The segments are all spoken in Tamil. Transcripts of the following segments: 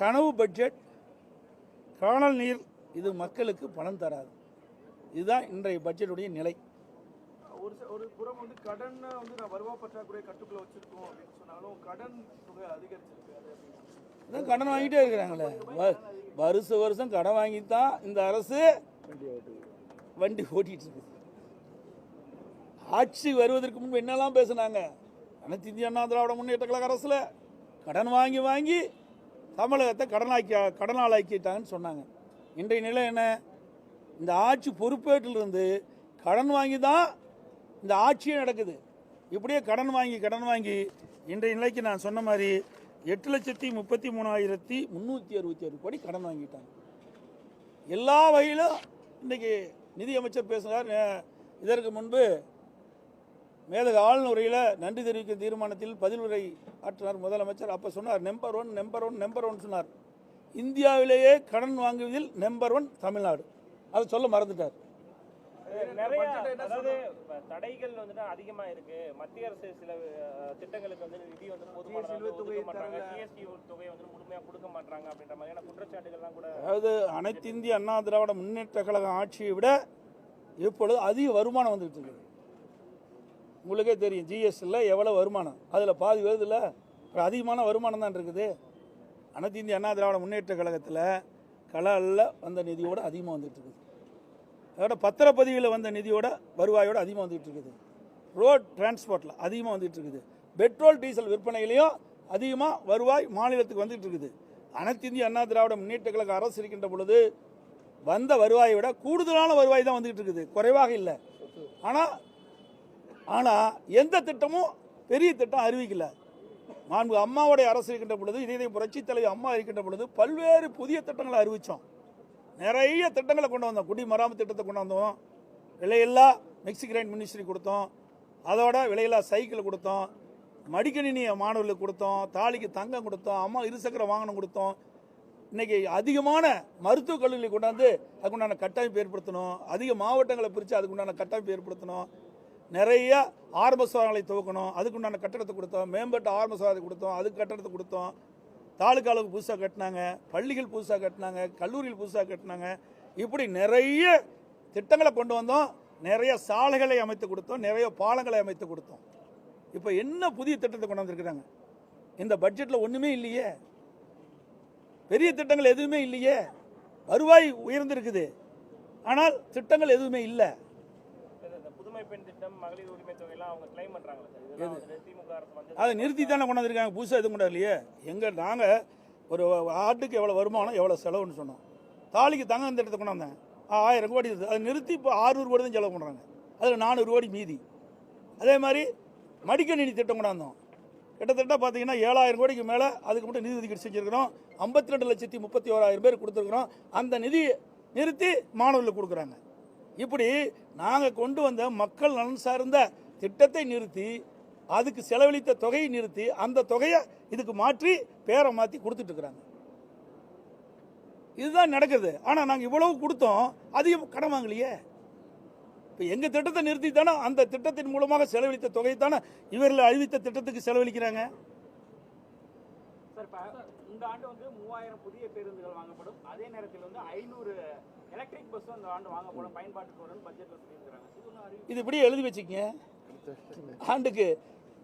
கனவு பட்ஜெட் காணல் நீர் இது மக்களுக்கு பணம் தராது. இதுதான் இன்றைய பட்ஜெட்டுடைய நிலை. ஒரு ச- ஒரு புறம் வந்து கடன் வந்து நான் வருவா பற்றாக்குறை கட்டுக்குள்ள வச்சிருக்கோம் அப்படின்னு சொன்னாலும் கடன் தொகை அதிகரிச்சிருக்கு. கடன் வாங்கிட்டே இருக்கிறாங்களே. வருஷ வருஷம் கடன் வாங்கி தான் இந்த அரசு வண்டி ஓட்டிட்டு இருக்குது ஆட்சி வருவதற்கு முன்பு என்னெல்லாம் பேசுனாங்க? அனைத்து இந்திய அண்ணா திராவிட முன்னேற்ற கழக அரசுல கடன் வாங்கி வாங்கி தமிழகத்தை கடனாக்கி கடனாளாக்கிட்டாங்கன்னு சொன்னாங்க. இன்றைய நிலை என்ன? இந்த ஆட்சி பொறுப்பேற்றிலிருந்து கடன் வாங்கி தான் இந்த ஆட்சியே நடக்குது. இப்படியே கடன் வாங்கி கடன் வாங்கி இன்றைய நிலைக்கு நான் சொன்ன மாதிரி எட்டு லட்சத்தி முப்பத்தி மூணாயிரத்தி முந்நூற்றி அறுபத்தி ஆறு கோடி கடன் வாங்கிட்டாங்க. எல்லா வகையிலும் இன்றைக்கி நிதியமைச்சர் பேசுகிறார் இதற்கு முன்பு மேலக ஆளுநரையில் நன்றி தெரிவிக்கும் தீர்மானத்தில் பதில் உரை ஆற்றினார் முதலமைச்சர். அப்போ சொன்னார் number one number one number one சொன்னார். இந்தியாவிலேயே கடன் வாங்குவதில் நம்பர் ஒன் தமிழ்நாடு. அதை சொல்ல மறந்துட்டார். நிறைய அதாவது தடைகள் வந்துட்டு அதிகமா இருக்கு. மத்திய அரசு சில திட்டங்களுக்கு வந்து நிதி வந்து போதுமான அளவு ஒதுக்க மாட்டாங்க ஜிஎஸ்டி தொகையை வந்து முழுமையா கொடுக்க மாட்டாங்க அப்படின்ற மாதிரியான குற்றச்சாட்டுகள்லாம் கூட அதாவது அனைத்து இந்திய அண்ணா திராவிட முன்னேற்ற கழகம் ஆட்சியை விட இப்பொழுது அதிக வருமானம் வந்துட்டு இருக்குது. உங்களுக்கே தெரியும் ஜிஎஸ்டியில் எவ்வளோ வருமானம். அதில் பாதி வருதுல்ல? அப்புறம் அதிகமான வருமானம் தான் இருக்குது. அனைத்து இந்திய அண்ணா திராவிட முன்னேற்ற கழகத்தில் கலாலில் வந்த நிதியோட அதிகமாக வந்துட்டுருக்குது அதோட பத்திரப்பதிவில் வந்த நிதியோட வருவாயோட அதிகமாக வந்துட்டு இருக்குது. ரோட் டிரான்ஸ்போர்ட்டில் அதிகமாக வந்துட்டு இருக்குது. பெட்ரோல் டீசல் விற்பனையிலையும் அதிகமாக வருவாய் மாநிலத்துக்கு வந்துட்டு இருக்குது. அனைத்து இந்திய அண்ணா திராவிட முன்னேற்ற கழக அரசு இருக்கின்ற பொழுது வந்த வருவாயை விட கூடுதலான வருவாய் தான் வந்துகிட்டு இருக்குது. குறைவாக இல்லை. ஆனால் ஆனால் எந்த திட்டமும் பெரிய திட்டம் அறிவிக்கல. மாண்பு அம்மாவுடைய அரசு இருக்கின்ற பொழுது இதே புரட்சி தலைவர் அம்மா இருக்கின்ற பொழுது பல்வேறு புதிய திட்டங்களை அறிவித்தோம் நிறைய திட்டங்களை கொண்டு வந்தோம். குடிமராமத்து திட்டத்தை கொண்டு வந்தோம். விலையில்லா மிக்சி கிரைண்ட் மினிஸ்ட்ரி கொடுத்தோம். அதோட விலையில்லா சைக்கிள் கொடுத்தோம். மடிக்கணினி மாணவர்களுக்கு கொடுத்தோம். தாலிக்கு தங்கம் கொடுத்தோம். அம்மா இருசக்கர வாகனம் கொடுத்தோம். இன்றைக்கி அதிகமான மருத்துவக் கல்லூரிகளை கொண்டாந்து அதுக்குண்டான கட்டமைப்பு ஏற்படுத்தணும். அதிக மாவட்டங்களை பிரித்து அதுக்குண்டான கட்டமைப்பு ஏற்படுத்தணும். நிறைய ஆரம்ப சுகாதாரங்களை துவக்கணும். அதுக்குண்டான கட்டடத்தை கொடுத்தோம். மேம்பட்ட ஆரம்ப சுகாதாரத்தை கொடுத்தோம். அதுக்கு கட்டடத்தை கொடுத்தோம். தாலுக்கா அளவுக்கு புதுசாக கட்டினாங்க. பள்ளிகள் புதுசாக கட்டினாங்க. கல்லூரிகள் புதுசாக கட்டினாங்க. இப்படி நிறைய திட்டங்களை கொண்டு வந்தோம். நிறைய சாலைகளை அமைத்து கொடுத்தோம். நிறைய பாலங்களை அமைத்து கொடுத்தோம். இப்போ என்ன புதிய திட்டத்தை கொண்டு வந்திருக்கிறாங்க? இந்த பட்ஜெட்டில் ஒன்றுமே இல்லையே. பெரிய திட்டங்கள் எதுவுமே இல்லையே. வருவாய் உயர்ந்திருக்குது. ஆனால் திட்டங்கள் எதுவுமே இல்லை. புதுமை பெண் திட்டம் மகளிர் உரிமை தொகையெல்லாம் அவங்க கிளைம் பண்றாங்களா சார் திமுக அரசு வந்து அதை நிறுத்தி தானே கொண்டு வந்திருக்காங்க புதுசாக எதுவும் கொண்டு இல்லையே எங்கள் நாங்கள் ஒரு ஆட்டுக்கு எவ்வளோ வருமானம் எவ்வளோ செலவுன்னு சொன்னோம். தாலிக்கு தங்கம் திட்டத்தை கொண்டு வந்தேன். ஆ, ஆயிரம் கோடி இருக்குது அதை நிறுத்தி இப்போ ஆறுநூறு கோடி தான் செலவு பண்ணுறாங்க அதில் நானூறு கோடி மீதி. அதே மாதிரி மடிக்கணினி திட்டம் கொண்டு வந்தோம் கிட்டத்தட்ட பார்த்தீங்கன்னா ஏழாயிரம் கோடிக்கு மேலே அதுக்கு மட்டும் நிதி ஒதுக்கீடு செஞ்சுருக்கிறோம். ஐம்பத்தி ரெண்டு லட்சத்தி முப்பத்தி ஓராயிரம் பேர் கொடுத்துருக்குறோம். அந்த நிதி நிறுத்தி மாணவர்களுக்கு கொடுக்குறாங்க. இப்படி நாங்கள் கொண்டு வந்த மக்கள் நலன் சார்ந்த திட்டத்தை நிறுத்தி அதுக்கு செலவழித்த தொகையை நிறுத்தி அந்த தொகையை இதுக்கு மாற்றி பேரை மாற்றி கொடுத்துட்ருக்குறாங்க இதுதான் நடக்குது. ஆனால் நாங்கள் இவ்வளவு கொடுத்தோம் அதிகம் கடன் வாங்கலையே. இப்போ எங்கள் திட்டத்தை நிறுத்தி தானே அந்த திட்டத்தின் மூலமாக செலவழித்த தொகை தானே இவர்கள் அறிவித்த திட்டத்துக்கு செலவழிக்கிறாங்க. சார் இப்ப இந்த ஆண்டு வந்து மூவாயிரம் புதிய பேருந்துகள் வாங்கப்படும். அதே நேரத்தில் வந்து ஐநூறு எலக்ட்ரிக் பஸ்ஸும் இந்த ஆண்டு வாங்கப்படும். பயன்பாட்டுக்கு வரும்னு பட்ஜெட்ல சொல்லியிருக்கிறாங்க. இது இப்படி எழுதி வச்சுக்கங்க. ஆண்டுக்கு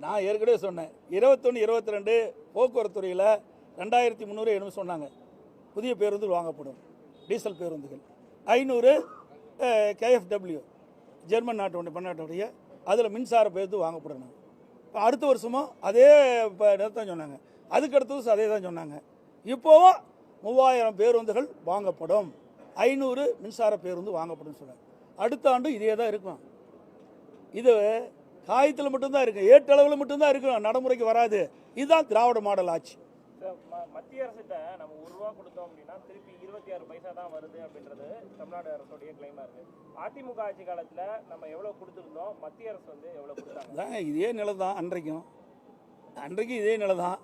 நான் ஏற்கனவே சொன்னேன். இருபத்தொன்று இருபத்தி ரெண்டு போக்குவரத்து துறையில் ரெண்டாயிரத்தி முந்நூறு என்னமோ சொன்னாங்க. புதிய பேருந்துகள் வாங்கப்படும். டீசல் பேருந்துகள். ஐநூறு கேஎஃப்டபிள்யூ ஜெர்மன் நாட்டு பன்னாட்டுடைய அதில் மின்சார பேருந்து வாங்கப்படணும். இப்போ அடுத்த வருஷமும் அதே இப்போ நிறுத்தம் சொன்னாங்க. அதுக்கு அடுத்த வருஷம் அதே தான் சொன்னாங்க. இப்போவும் மூவாயிரம் பேருந்துகள் வாங்கப்படும். ஐநூறு மின்சார பேருந்து வாங்கப்படும் சொன்னாங்க. அடுத்த ஆண்டு இதே தான் இருக்கும். இது காயத்தில் மட்டும்தான் இருக்கு. ஏட்டளவில் மட்டும்தான் இருக்கும் நடைமுறைக்கு வராது. இதுதான் திராவிட மாடல் ஆட்சி. மத்திய அரசிட்ட நம்ம ஒரு ரூபா கொடுத்தோம் அப்படின்னா திருப்பி இருபத்தி ஆறு பைசா தான் வருது அப்படின்றது தமிழ்நாடு அரசுடைய கிளைமா இருக்கு. அதிமுக ஆட்சி காலத்துல நம்ம எவ்வளவு கொடுத்திருந்தோம்? மத்திய அரசு வந்து எவ்வளவு கொடுத்தாங்க? இதே நிலை தான் அன்றைக்கும். அன்றைக்கும் இதே நிலை தான்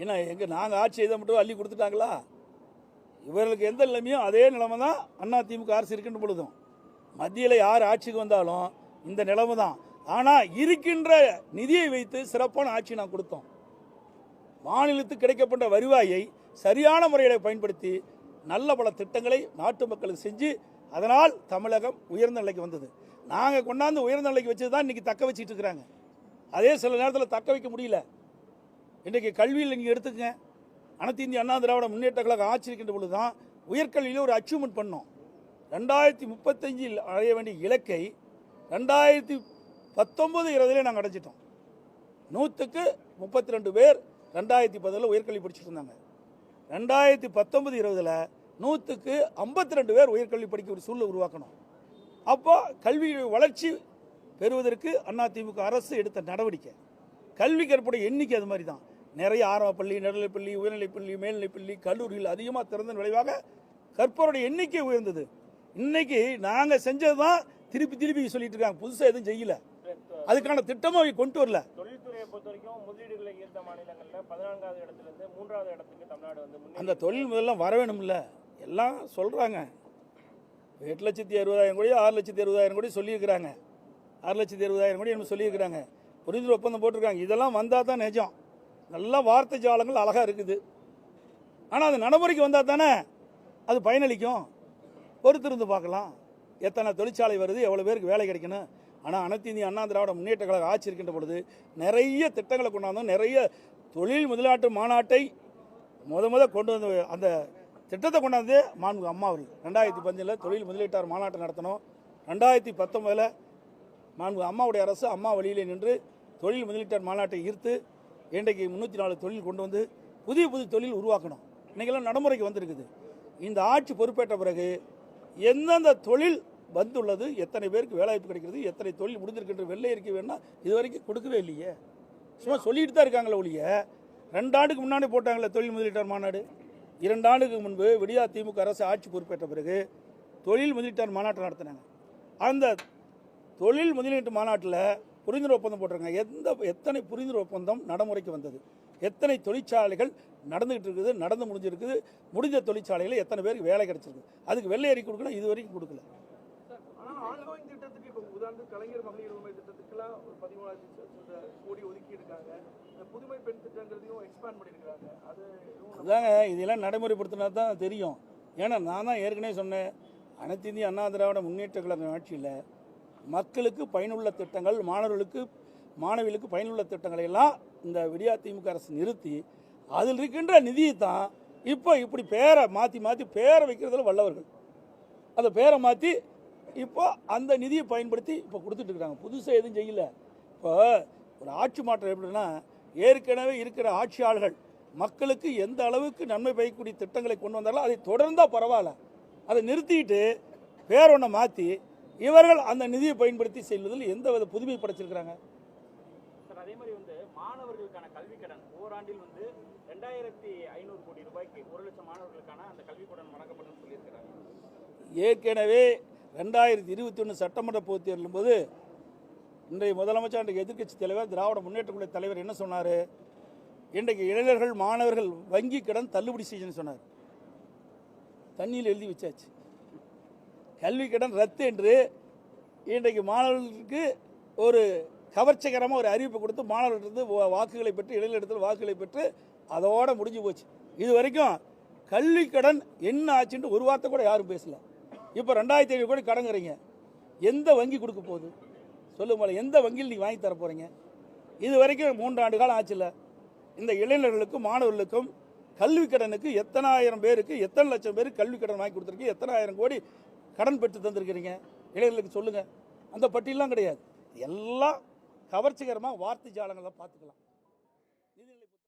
ஏன்னா எங்கே நாங்கள் ஆட்சி செய்த மட்டும் அள்ளி கொடுத்துட்டாங்களா? இவர்களுக்கு எந்த நிலைமையோ அதே நிலைமை தான் அண்ணா திமுக அரசு இருக்கின்ற பொழுதும். மத்தியில் யார் ஆட்சிக்கு வந்தாலும் இந்த நிலைமை தான். ஆனால் இருக்கின்ற நிதியை வைத்து சிறப்பான ஆட்சி நான் கொடுத்தோம். மாநிலத்துக்கு கிடைக்கப்பட்ட வருவாயை சரியான முறையில் பயன்படுத்தி நல்ல பல திட்டங்களை நாட்டு மக்களுக்கு செஞ்சு அதனால் தமிழகம் உயர்ந்த நிலைக்கு வந்தது. நாங்கள் கொண்டாந்து உயர்ந்த நிலைக்கு வச்சது தான் இன்றைக்கி தக்க வச்சுட்டு இருக்கிறாங்க. அதே சில நேரத்தில் தக்க வைக்க முடியல. இன்றைக்கு கல்வியில் நீங்கள் எடுத்துக்கங்க. அனைத்து இந்திய அண்ணா திராவிட முன்னேற்ற கழகம் ஆட்சி இருக்கின்ற பொழுது தான் உயர்கல்வியில் ஒரு அச்சீவ்மெண்ட் பண்ணோம். ரெண்டாயிரத்தி முப்பத்தஞ்சில் அடைய வேண்டிய இலக்கை ரெண்டாயிரத்தி பத்தொம்பது இருபதுலேயே நாங்கள் அடைஞ்சிட்டோம். நூற்றுக்கு முப்பத்தி ரெண்டு பேர் ரெண்டாயிரத்தி பதில் உயர்கல்வி படிச்சுட்டு இருந்தாங்க. ரெண்டாயிரத்தி பத்தொம்பது இருபதில் நூற்றுக்கு ஐம்பத்தி ரெண்டு பேர் உயர்கல்வி படிக்க ஒரு சூழ்நிலை உருவாக்கணும். அப்போ கல்வி வளர்ச்சி பெறுவதற்கு அதிமுக அரசு எடுத்த நடவடிக்கை. கல்வி கற்புடைய எண்ணிக்கை அது மாதிரி தான் நிறைய ஆரம்ப பள்ளி நடுநிலைப்பள்ளி உயர்நிலைப்பள்ளி மேல்நிலைப்பள்ளி கல்லூரிகள் அதிகமாக திறந்த விளைவாக கற்பவருடைய எண்ணிக்கை உயர்ந்தது. இன்னைக்கு நாங்கள் செஞ்சது தான் திருப்பி திருப்பி சொல்லிட்டு இருக்காங்க. புதுசாக எதுவும் செய்யல. அதுக்கான திட்டமும் கொண்டு வரல. தொழில்துறையை பொறுத்த வரைக்கும் முதலீடுகளை ஈர்த்த மாநிலங்கள்ல பதினான்காவது இடத்துல இருந்து மூன்றாவது இடத்துக்கு தமிழ்நாடு வந்து முன்னேறி அந்த தொழில் முதல்ல வர வேணும்ல. எல்லாம் சொல்கிறாங்க எட்டு லட்சத்தி அறுபதாயிரம் கோடி ஆறு லட்சத்தி அறுபதாயிரம் கோடி சொல்லியிருக்கிறாங்க. ஆறு லட்சத்தி அறுபதாயிரம் கோடி என்ன சொல்லியிருக்கிறாங்க. புரிந்துணர்வு ஒப்பந்தம் போட்டிருக்காங்க. இதெல்லாம் வந்தால் தான் நிஜம். நல்லா வார்த்தை ஜாலங்கள் அழகாக இருக்குது. ஆனால் அது நடைமுறைக்கு வந்தால் தானே அது பயனளிக்கும். பொறுத்திருந்து பார்க்கலாம். எத்தனை தொழிற்சாலை வருது எவ்வளோ பேருக்கு வேலை கிடைக்கணும். ஆனால் அனைத்து இந்திய அண்ணா திராவிட முன்னேற்ற கழக ஆட்சி இருக்கின்ற பொழுது நிறைய திட்டங்களை கொண்டாந்தோம். நிறைய தொழில் முதலாட்டு மாநாட்டை முத முத கொண்டு வந்து அந்த திட்டத்தை கொண்டாந்து மாண்பு அம்மா அவர்கள். ரெண்டாயிரத்தி பதினஞ்சில் தொழில் முதலீட்டார் மாநாட்டை நடத்தணும் ரெண்டாயிரத்தி பத்தொன்பதில் மாண்பு அம்மாவுடைய அரசு அம்மா வழியிலே நின்று தொழில் முதலீட்டார் மாநாட்டை ஈர்த்து இன்றைக்கு முந்நூற்றி நாலு தொழில் கொண்டு வந்து புதிய புதிய தொழில் உருவாக்கணும். இன்றைக்கெல்லாம் நடைமுறைக்கு வந்திருக்குது. இந்த ஆட்சி பொறுப்பேற்ற பிறகு எந்தெந்த தொழில் வந்துள்ளது எத்தனை பேருக்கு வேலைவாய்ப்பு கிடைக்கிறது எத்தனை தொழில் முடிஞ்சிருக்கின்ற வெள்ளை இருக்கு வேணால் இது வரைக்கும் கொடுக்கவே இல்லையே. சும்மா சொல்லிட்டு தான் இருக்காங்களே ஒழிய ரெண்டு ஆண்டுக்கு முன்னாடி போட்டாங்களே தொழில் முதலீட்டார் மாநாடு. இரண்டு ஆண்டுக்கு முன்பு விடியா திமுக அரசு ஆட்சி பொறுப்பேற்ற பிறகு தொழில் முதலீட்டார் மாநாட்டை நடத்தினாங்க. அந்த தொழில் முதலீட்டு மாநாட்டில் புரிந்துணர்வு ஒப்பந்தம் போட்டிருக்காங்க. எந்த எத்தனை புரிந்துணர்வு ஒப்பந்தம் நடைமுறைக்கு வந்தது? எத்தனை தொழிற்சாலைகள் நடந்துகிட்டு இருக்குது நடந்து முடிஞ்சிருக்குது முடிஞ்ச தொழிற்சாலைகளில் எத்தனை பேருக்கு வேலை கிடைச்சிருக்கு? அதுக்கு வெள்ளை அறிக்கை கொடுக்கணும் இது வரைக்கும் கொடுக்கல. அதாங்க இதெல்லாம் நடைமுறைப்படுத்தினா தான் தெரியும். ஏன்னா நான் தான் ஏற்கனவே சொன்னேன். அனைத்து இந்திய அண்ணா திராவிட முன்னேற்ற கழக ஆட்சியில் மக்களுக்கு பயனுள்ள திட்டங்கள் மாணவர்களுக்கு மாணவிகளுக்கு பயனுள்ள திட்டங்களை எல்லாம் இந்த விடியா திமுக அரசு நிறுத்தி அதில் இருக்கின்ற நிதியை தான் இப்போ இப்படி பேரை மாற்றி மாற்றி பேரை வைக்கிறதுல வல்லவர்கள். அந்த பேரை மாற்றி இப்போ அந்த நிதியை பயன்படுத்தி இப்போ கொடுத்துட்டு இருக்காங்க. புதுசாக எதுவும் செய்யல. இப்போ ஒரு ஆட்சி மாற்றம் எப்படின்னா ஏற்கனவே இருக்கிற ஆட்சியாளர்கள் மக்களுக்கு எந்த அளவுக்கு நன்மை பயக்கக்கூடிய திட்டங்களை கொண்டு வந்தாலும் அதை தொடர்ந்தால் பரவாயில்ல. அதை நிறுத்திட்டு பேர் ஒன்றை மாற்றி இவர்கள் அந்த நிதியை பயன்படுத்தி செல்வதில் எந்த வித புதுமை படைச்சிருக்கிறாங்க? சார் அதே மாதிரி வந்து மாணவர்களுக்கான கல்வி கடன் ஓராண்டில் வந்து ரெண்டாயிரத்தி ஐநூறு கோடி ரூபாய்க்கு ஒரு லட்சம் மாணவர்களுக்கான அந்த கல்வி கடன் வழங்கப்படும் சொல்லியிருக்கிறாங்க ஏற்கனவே ரெண்டாயிரத்தி இருபத்தி ஒன்று சட்டமன்ற பொதுத் தேர்தலும் போது இன்றைய முதலமைச்சர் இன்றைக்கு எதிர்க்கட்சி தலைவர் திராவிட முன்னேற்ற குழு தலைவர் என்ன சொன்னார்? இன்றைக்கு இளைஞர்கள் மாணவர்கள் வங்கி கடன் தள்ளுபடி செய்யணும்னு சொன்னார். தண்ணியில் எழுதி வச்சாச்சு. கல்வி கடன் ரத்து என்று இன்றைக்கு மாணவர்களுக்கு ஒரு கவர்ச்சிகரமாக ஒரு அறிவிப்பு கொடுத்து மாணவர்களிடத்து வாக்குகளை பெற்று இளைஞரிடத்தில் வாக்குகளை பெற்று அதோடு முடிஞ்சு போச்சு. இது வரைக்கும் கல்வி கடன் என்ன ஆச்சுன்ட்டு ஒரு வார்த்தை கூட யாரும் பேசல. இப்போ ரெண்டாயிரத்தி ஐநூறு கோடி கடங்குறீங்க எந்த வங்கி கொடுக்க போகுது? சொல்லுங்க எந்த வங்கியில் நீங்கள் வாங்கி தர போகிறீங்க இது வரைக்கும் மூன்று ஆண்டு காலம் ஆச்சுல்ல. இந்த இளைஞர்களுக்கும் மாணவர்களுக்கும் கல்வி கடனுக்கு எத்தனாயிரம் பேருக்கு எத்தனை லட்சம் பேருக்கு கல்வி கடன் வாங்கி கொடுத்துருக்கு எத்தனாயிரம் கோடி கடன் பெற்று தந்திருக்கிறீங்க. இளைஞர்களுக்கு சொல்லுங்கள் அந்த பட்டியலாம் கிடையாது. எல்லாம் கவர்ச்சிகரமாக வார்த்தை ஜாலங்களை பார்த்துக்கலாம்.